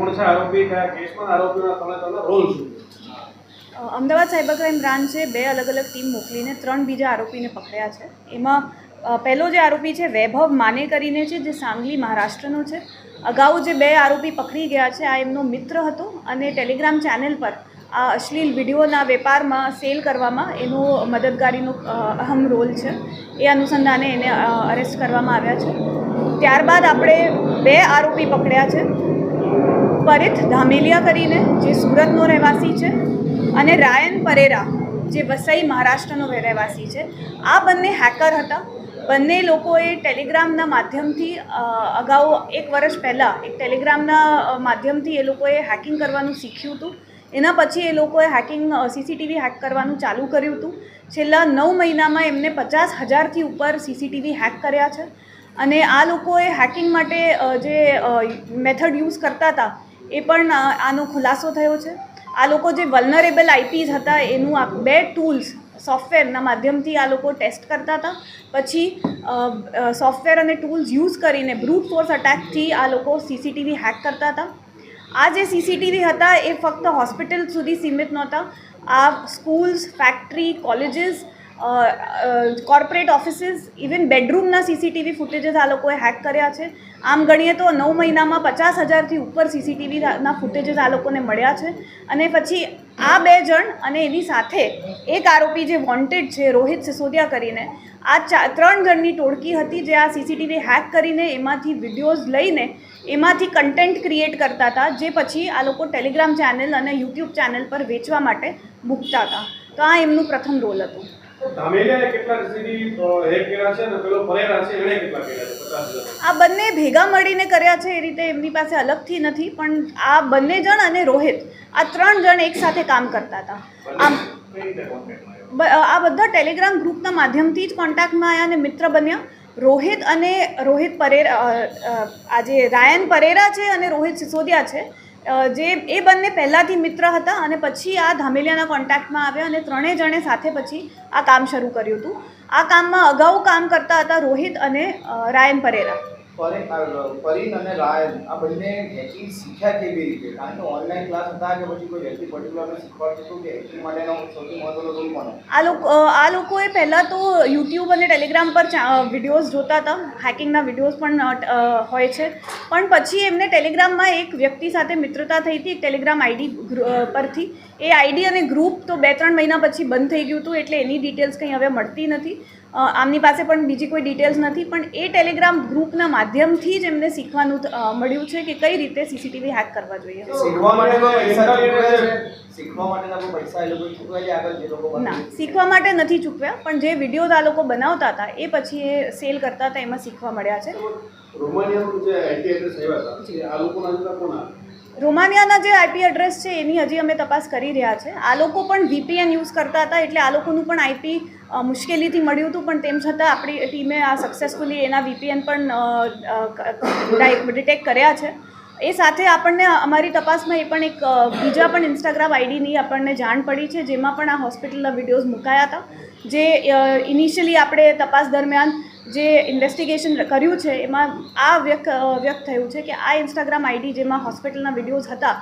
કોણ છે આરોપી કયા કેસમાં અમદાવાદ સાયબર ક્રાઇમ બ્રાન્ચે બે અલગ અલગ ટીમ મોકલીને ત્રણ બીજા આરોપીને પકડ્યા છે. એમાં પહેલો જે આરોપી છે, વૈભવ માને કરીને છે, જે સાંગલી મહારાષ્ટ્રનો છે. અગાઉ જે બે આરોપી પકડી ગયા છે, આ એમનો મિત્ર હતો અને ટેલિગ્રામ ચેનલ પર આ અશ્લીલ વિડીયોના વેપારમાં સેલ કરવામાં એનો મદદગારીનો અહમ રોલ છે. એ અનુસંધાને એને અરેસ્ટ કરવામાં આવ્યા છે. ત્યારબાદ આપણે બે આરોપી પકડ્યા છે. પરિત ધામેલિયા કરીને જે સુરતનો રહેવાસી છે અને રાયન પરેરા, જે વસઈ મહારાષ્ટ્રનો રહેવાસી છે, આ બંને હેકર હતા. બંને લોકોએ ટેલિગ્રામના માધ્યમથી અગાઉ એક વર્ષ પહેલાં એક ટેલિગ્રામના માધ્યમથી એ લોકોએ હેકિંગ કરવાનું શીખ્યું હતું. એના પછી એ લોકોએ હેકિંગ સીસીટીવી હેક કરવાનું ચાલુ કર્યું હતું. છેલ્લા નવ મહિનામાં એમને પચાસ હજારથી ઉપર સીસીટીવી હેક કર્યા છે. અને આ લોકોએ હેકિંગ માટે જે મેથડ યુઝ કરતા હતા એ પણ આનો ખુલાસો થયો છે. આ લોકો જે વલનરેબલ આઈપીઝ હતા, એનું આ બે ટૂલ્સ સોફ્ટવેરના માધ્યમથી આ લોકો ટેસ્ટ કરતા હતા. પછી સોફ્ટવેર અને ટૂલ્સ યુઝ કરીને બ્રૂટ ફોર્સ અટેકથી આ લોકો સીસીટીવી હેક કરતા હતા. આ જે સીસીટીવી હતા, એ ફક્ત હોસ્પિટલ સુધી સીમિત નહોતા. આ schools factory colleges corporate offices even બેડરૂમના CCTV footages આ લોકોએ હેક કર્યા છે. આમ ગણીએ તો નવ મહિનામાં પચાસ હજારથી ઉપર સીસીટીવીના ફૂટેજીસ આ લોકોને મળ્યા છે. અને પછી આ બે જણ અને એની સાથે એક આરોપી જે વોન્ટેડ છે, રોહિત સિસોદિયા કરીને, આ ચા, ત્રણ જણની ટોળકી હતી જે આ સીસીટીવી હેક કરીને એમાંથી વિડીયોઝ લઈને એમાંથી કન્ટેન્ટ ક્રિએટ કરતા હતા, જે પછી આ લોકો ટેલિગ્રામ ચેનલ અને યુટ્યુબ ચેનલ પર વેચવા માટે મૂકતા હતા. તો આ એમનું પ્રથમ રોલ હતું. ધામેલિયાએ કેટલા સીડી હેક કર્યા છે અને પેલો પરેરા છે એણે કેટલા કર્યા છે? પચાસ હજાર. આ બંને ભેગા મળીને કર્યા છે એ રીતે એમની પાસે અલગથી નથી પણ આ બંને જણ અને રોહિત આ ત્રણ જણ એકસાથે કામ કરતા હતા. આમ આ બધા ટેલિગ્રામ ગ્રુપના માધ્યમથી જ કોન્ટેક્ટમાં આવ્યા અને મિત્ર બન્યા. રોહિત અને રોહિત પરેરા અ, અ, આ જે રાયન પરેરા છે અને રોહિત સિસોદિયા છે જે એ બંને પહેલાંથી મિત્ર હતા અને પછી આ ધામેલિયાના કોન્ટેક્ટમાં આવ્યા અને ત્રણેય જણે સાથે પછી આ કામ શરૂ કર્યું હતું. આ કામમાં અગાઉ કામ કરતા હતા રોહિત અને રાયન પરેરા. પરીન અને રાયન, આ બંને હેકિંગ શીખ્યા કેવી રીતે? કારણ કે ઓનલાઈન ક્લાસ હતા કે પછી કોઈ વ્યક્તિ પર્ટિક્યુલરને શીખવાડતું હતું કે હેકિંગ માટેનો સૌથી મહત્વનો રોલ કોનો? આ લોકો આ લોકોએ પહેલાં તો યુટ્યુબ અને ટેલિગ્રામ પર વિડીયોઝ જોતા હતા. હેકિંગના વિડીયોઝ પણ હોય છે. પણ પછી એમને ટેલિગ્રામમાં એક વ્યક્તિ સાથે મિત્રતા થઈ હતી ટેલિગ્રામ આઈડી પરથી. એ આઈડી અને ગ્રુપ તો બે ત્રણ મહિના પછી બંધ થઈ ગયું હતું, એટલે એની ડિટેલ્સ કંઈ હવે મળતી નથી. આમની પાસે પણ બીજી કોઈ ડિટેલ્સ નથી પણ એ ટેલિગ્રામ ગ્રુપના માધ્યમથી જ એમને શીખવાનું મળ્યું છે કે કઈ રીતે સીસીટીવી હેક કરવા જોઈએ. ના શીખવા માટે નથી ચૂકવ્યા પણ જે વિડીયોઝ આ લોકો બનાવતા હતા એ પછી એ સેલ કરતા હતા એમાં શીખવા મળ્યા છે. રોમાનિયાનું જે આઈપી એડ્રેસ છે એની હજી અમે તપાસ કરી રહ્યા છે આ લોકો પણ વીપીએન યુઝ કરતા હતા એટલે આ લોકોનું પણ આઈપી મુશ્કેલીથી મળ્યું હતું પણ તેમ છતાં આપણી ટીમે આ સક્સેસફુલી એના વીપીએન પણ ડિટેક્ટ કર્યા છે એ સાથે આપણને અમારી તપાસમાં એ પણ એક બીજા પણ ઇન્સ્ટાગ્રામ આઈડીની આપણને જાણ પડી છે, જેમાં પણ આ હોસ્પિટલના વિડીયોઝ મુકાયા હતા. જે ઇનિશિયલી આપણે તપાસ દરમિયાન જે ઇન્વેસ્ટિગેશન કર્યું છે, એમાં આ વ્યક્ત વ્યક્ત થયું છે કે આ ઇન્સ્ટાગ્રામ આઈડી જેમાં હોસ્પિટલના વિડીયોઝ હતા,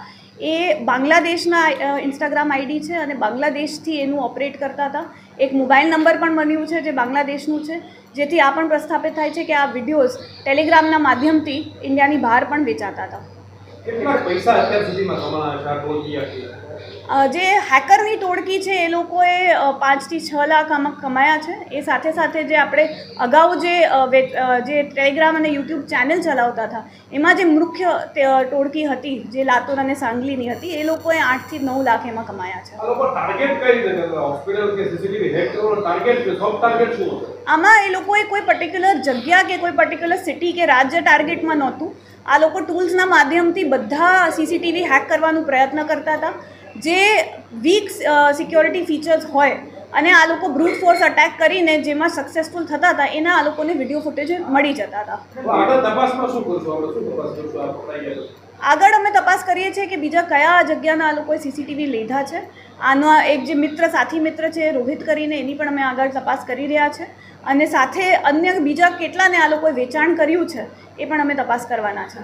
એ બાંગ્લાદેશના ઇન્સ્ટાગ્રામ આઈડી છે અને બાંગ્લાદેશથી એનું ઓપરેટ કરતા હતા. એક મોબાઈલ નંબર પણ બન્યું છે જે બાંગ્લાદેશનું છે. જેથી આ પણ પ્રસ્થાપિત થાય છે કે આ વિડીયોઝ ટેલિગ્રામના માધ્યમથી ઇન્ડિયાની બહાર પણ વેચાતા હતા. જે હેકરની ટોળકી છે એ લોકોએ પાંચથી છ લાખ આમાં કમાયા છે. એ સાથે સાથે જે આપણે અગાઉ જે જે ટેલિગ્રામ અને યુટ્યુબ ચેનલ ચલાવતા હતા એમાં જે મુખ્ય ટોળકી હતી જે લાતુર અને સાંગલીની હતી એ લોકોએ આઠથી નવ લાખ એમાં કમાયા છે. આમાં એ લોકોએ કોઈ પર્ટિક્યુલર જગ્યા કે કોઈ પર્ટિક્યુલર સિટી કે રાજ્ય ટાર્ગેટમાં નહોતું. આ લોકો ટૂલ્સના માધ્યમથી બધા સીસીટીવી હેક કરવાનો પ્રયત્ન કરતા હતા. જે વીક સિક્યોરિટી ફીચર્સ હોય અને આ લોકો બ્રૂટ ફોર્સ અટેક કરીને જેમાં સક્સેસફુલ થતા હતા એના આ લોકોને વીડિયો ફૂટેજ મળી જતા હતા? આગળ અમે તપાસ કરીએ છીએ કે બીજા કયા જગ્યાના આ લોકોએ સીસીટીવી લીધા છે. આનો એક જે મિત્ર સાથી મિત્ર છે રોહિત કરીને એની પણ અમે આગળ તપાસ કરી રહ્યા છે. અને સાથે અન્ય બીજા કેટલાને આ લોકોએ વેચાણ કર્યું છે એ પણ અમે તપાસ કરવાના છે.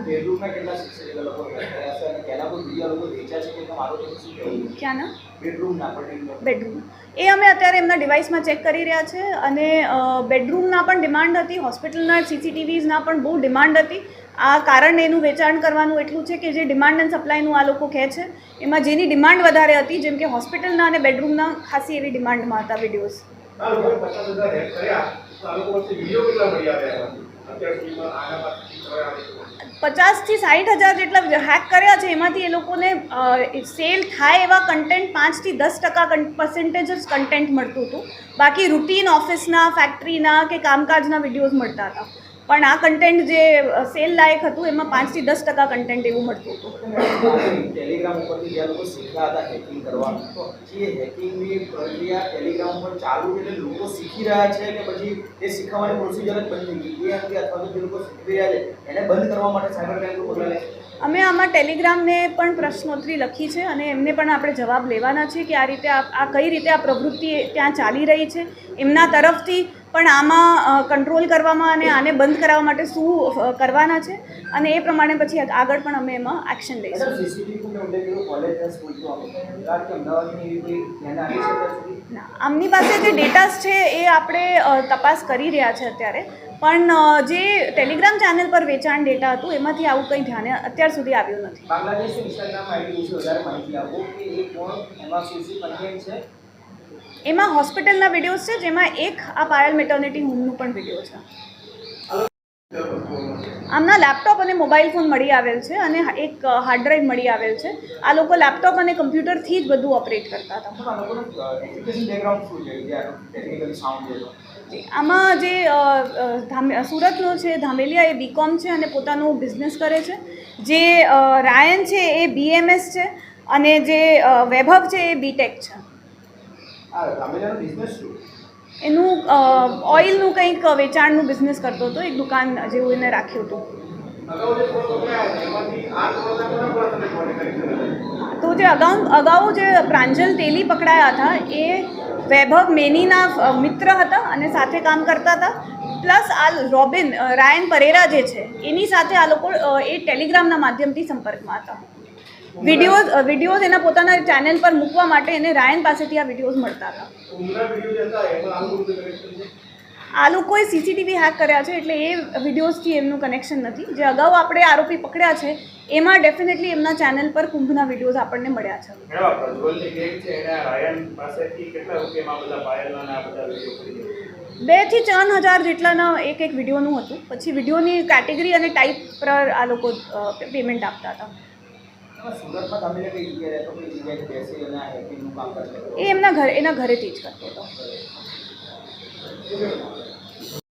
બેડરૂમ એ અમે અત્યારે એમના ડિવાઇસમાં ચેક કરી રહ્યા છે અને બેડરૂમના પણ ડિમાન્ડ હતી હોસ્પિટલના સીસીટીવીઝના પણ બહુ ડિમાન્ડ હતી. આ કારણ એનું વેચાણ કરવાનું એટલું છે કે જે ડિમાન્ડ એન્ડ સપ્લાયનું આ લોકો કહે છે એમાં જેની ડિમાન્ડ વધારે હતી જેમ કે હોસ્પિટલના અને બેડરૂમના ખાસી એવી ડિમાન્ડમાં હતા વિડીયોઝ. પચાસ હજાર. પચાસથી સાઠ હજાર જેટલા હેક કર્યા છે, એમાંથી એ લોકોને સેલ થાય એવા કન્ટેન્ટ પાંચથી દસ ટકા પર્સન્ટેજ જ કન્ટેન્ટ મળતું હતું. બાકી રૂટીન ઓફિસના ફેક્ટરીના કે કામકાજના વિડીયોઝ મળતા હતા. પણ આ કન્ટેન્ટ જે સેલ લાયક હતું એમાં પાંચથી દસ ટકા કન્ટેન્ટ એવું મળતું હતું. ટેલિગ્રામ ઉપરથી જે લોકો શીખ્યા હતા હેકિંગ કરવાનું તો પછી હેકિંગની પ્રક્રિયા ટેલિગ્રામ ઉપર ચાલુ છે એટલે લોકો શીખી રહ્યા છે કે પછી એ શીખવાની પ્રોસિજર જ બંધ થઈ ગઈ. એ અંગે અથવા તો જે લોકો શીખી રહ્યા છે એને બંધ કરવા માટે સાયબર ક્રાઇમ પગલાં લે અમે આમાં ટેલિગ્રામને પણ પ્રશ્નોત્તરી લખી છે અને એમને પણ આપણે જવાબ લેવાના છે કે આ રીતે આ કઈ રીતે આ પ્રવૃત્તિ ત્યાં ચાલી રહી છે. એમના તરફથી પણ આમાં કંટ્રોલ કરવામાં અને આને બંધ કરાવવા માટે શું કરવાના છે? અને એ પ્રમાણે પછી આગળ પણ અમે એમાં એક્શન લઈશું. આમની પાસે જે ડેટાસ છે એ આપણે તપાસ કરી રહ્યા છે અત્યારે. પણ જે ટેલિગ્રામ ચેનલ પર વેચાણ ડેટા હતું એમાંથી આવું કંઈ ધ્યાને અત્યાર સુધી આવ્યું નથી. એમાં હોસ્પિટલના વિડીયોઝ છે જેમાં એક આ પાયલ મેટર્નિટી હોમનું પણ વીડિયો છે. આમના લેપટોપ અને મોબાઈલ ફોન મળી આવેલ છે અને એક હાર્ડ ડ્રાઈવ મળી આવેલ છે. આ લોકો લેપટોપ અને કમ્પ્યુટરથી જ બધું ઓપરેટ કરતા હતા. આમાં જે સુરતનો છે ધામેલિયા એ બીકોમ છે અને પોતાનું બિઝનેસ કરે છે. જે રાયન છે એ બીએમએસ છે અને જે વૈભવ છે એ બીટેક છે આ ગામેલાનો બિઝનેસ શું એનું ઓઇલનું કંઈક વેચાણનું બિઝનેસ કરતો હતો એક દુકાન જેવું એને રાખ્યું હતું? તો જે અગાઉ અગાઉ જે પ્રાંજલ તેલી પકડાયા હતા એ વૈભવ મેનીના મિત્ર હતા અને સાથે કામ કરતા હતા. પ્લસ આ રોબિન રાયન પરેરા જે છે એની સાથે આ લોકો એ ટેલિગ્રામના માધ્યમથી સંપર્કમાં હતા. વિડીયોઝ વિડીયોઝ એના પોતાના ચેનલ પર મૂકવા માટે એને રાયન પાસેથી આ વિડીયોઝ મળતા હતા. આ લોકોએ સીસીટીવી હેક કર્યા છે એટલે એ વિડીયોઝથી એમનું કનેક્શન નથી. જે અગાઉ આપણે આરોપી પકડ્યા છે એમાં ડેફિનેટલી એમના ચેનલ પર કુંભના વિડીયોઝ આપણને મળ્યા છે. બેથી ત્રણ હજાર જેટલાના એક એક વિડીયોનું હતું. પછી વિડીયોની કેટેગરી અને ટાઈપ પર આ લોકો પેમેન્ટ આપતા હતો. એ એમના ઘરે એના ઘરેથી જ કરતો હતો.